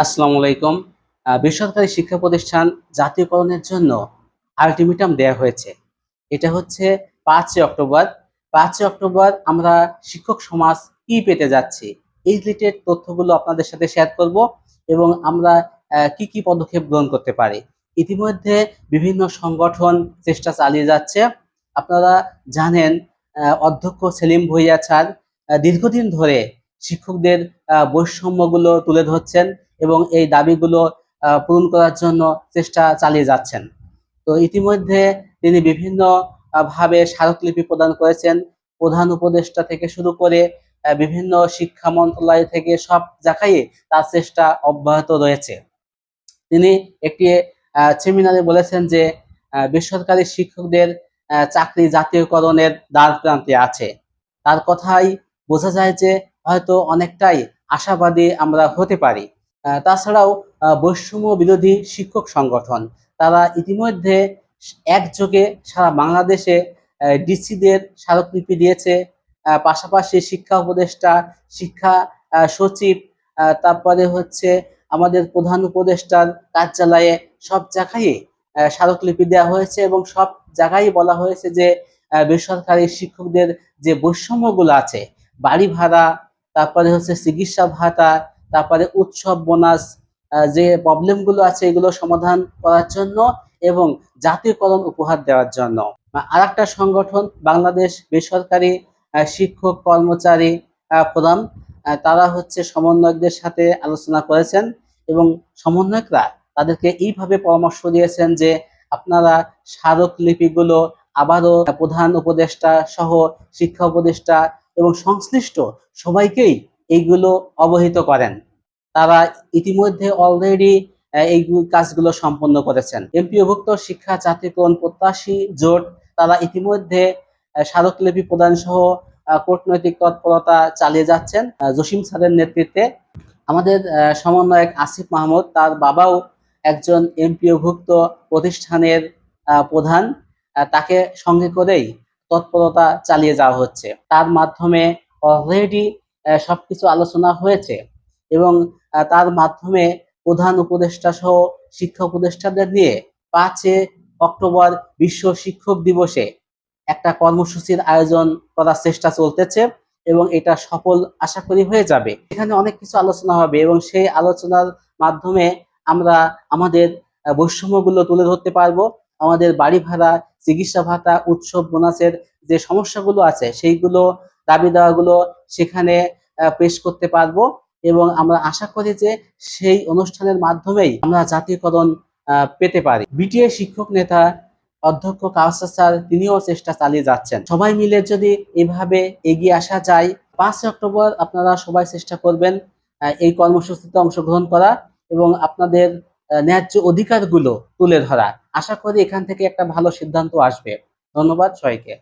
আসসালামু আলাইকুম। বেসরকারি শিক্ষা প্রতিষ্ঠান জাতীয়করণের জন্য আলটিমেটাম দেয়া হয়েছে। এটা হচ্ছে পাঁচই অক্টোবর। পাঁচই অক্টোবর আমরা শিক্ষক সমাজ কি পেতে যাচ্ছি এই রিলেটেড তথ্যগুলো আপনাদের সাথে শেয়ার করব এবং আমরা কি কি পদক্ষেপ গ্রহণ করতে পারি। ইতিমধ্যে বিভিন্ন সংগঠন চেষ্টা চালিয়ে যাচ্ছে। আপনারা জানেন অধ্যক্ষ সেলিম ভুইয়া আহ, দীর্ঘদিন ধরে শিক্ষকদের বৈষম্যগুলো তুলে ধরছেন এবং এই দাবিগুলো পূরণ করার জন্য চেষ্টা চালিয়ে যাচ্ছেন। তো ইতিমধ্যে তিনি বিভিন্ন ভাবে স্মারকলিপি প্রদান করেছেন। প্রধান উপদেষ্টা থেকে শুরু করে বিভিন্ন শিক্ষা মন্ত্রণালয় থেকে সব জায়গায় তার চেষ্টা অব্যাহত রয়েছে। তিনি একটি সেমিনারে বলেছেন যে বেসরকারি শিক্ষকদের চাকরি জাতীয়করণের দ্বার প্রান্তে আছে। তার কথাই বোঝা যায় যে হয়তো অনেকটাই আশাবাদী আমরা হতে পারি। তাছাড়াও বৈষম্য বিরোধী শিক্ষক সংগঠন, তারা ইতিমধ্যে একযোগে সারা বাংলাদেশে ডিসিদের স্মারকলিপি দিয়েছে। পাশাপাশি শিক্ষা উপদেষ্টা, শিক্ষা সচিব তারপরে হচ্ছে আমাদের প্রধান উপদেষ্টার কার্যালয়ে সব জায়গায় স্মারকলিপি দেওয়া হয়েছে এবং সব জায়গায় বলা হয়েছে যে বেসরকারি শিক্ষকদের যে বৈষম্যগুলো আছে, বাড়ি ভাড়া তারপরে হচ্ছে চিকিৎসা ভাতা, তারপরে উৎসব বোনাস যে প্রবলেমগুলো আছে এগুলো সমাধান করার জন্য এবং জাতীয়করণ উপহার দেওয়ার জন্য। আর একটা সংগঠন বাংলাদেশ বেসরকারি শিক্ষক কর্মচারী ফোরাম তারা হচ্ছে সমন্বয়কদের সাথে আলোচনা করেছেন এবং সমন্বয়করা তাদেরকে এইভাবে পরামর্শ দিয়েছেন যে আপনারা স্মারকলিপিগুলো আবারও প্রধান উপদেষ্টা সহ শিক্ষা উপদেষ্টা এবং সংশ্লিষ্ট সবাইকেই এইগুলো অবহিত করেন। তারা ইতিমধ্যে অলরেডি এই কাজগুলো সম্পন্ন করেছেন। এমপিওভুক্ত শিক্ষা, জাতীয়করণ, প্রত্যাশী, জোট, তারা ইতিমধ্যে স্মারকলিপি প্রদান সহ কূটনৈতিক তৎপরতা চালিয়ে যাচ্ছেন। জসিম স্যারের নেতৃত্বে আমাদের সমন্বয়ক আসিফ মাহমুদ, তার বাবাও একজন এমপিওভুক্ত প্রতিষ্ঠানের প্রধান। তাকে সঙ্গে করেই তৎপরতা চালিয়ে যাওয়া হচ্ছে। তার মাধ্যমে অলরেডি সবকিছু আলোচনা হয়েছে এবং তার মাধ্যমে প্রধান উপদেষ্টা সহ শিক্ষা উপদেষ্টাদের নিয়ে পাঁচে অক্টোবর বিশ্ব শিক্ষক দিবসে একটা কর্মসূচির আয়োজন করার চেষ্টা চলতেছে এবং এটা সফল আশা করি হয়ে যাবে। এখানে অনেক কিছু আলোচনা হবে এবং সেই আলোচনার মাধ্যমে আমরা আমাদের বৈষম্যগুলো তুলে ধরতে পারব। আমাদের বাড়ি ভাড়া, চিকিৎসা ভাতা, উৎসব, বোনাসের যে সমস্যাগুলো আছে, সেইগুলো, দাবি দেওয়াগুলো সেখানে পেশ করতে পারব এবং আমরা আশা করি যে সেই অনুষ্ঠানের মাধ্যমেই আমরা জাতীয়করণ পেতে পারি। বিটিএ শিক্ষক নেতা অধ্যক্ষ কাউসার স্যার, তিনিও চেষ্টা চালিয়ে যাচ্ছেন। সবাই মিলে যদি এভাবে এগিয়ে আসা যায়, পাঁচ অক্টোবর আপনারা সবাই চেষ্টা করবেন এই কর্মসূচিতে অংশগ্রহণ করা এবং আপনাদের ন্যায্য অধিকারগুলো তুলে ধরা আশা করি এখান থেকে একটা ভালো সিদ্ধান্ত আসবে। ধন্যবাদ সবাইকে।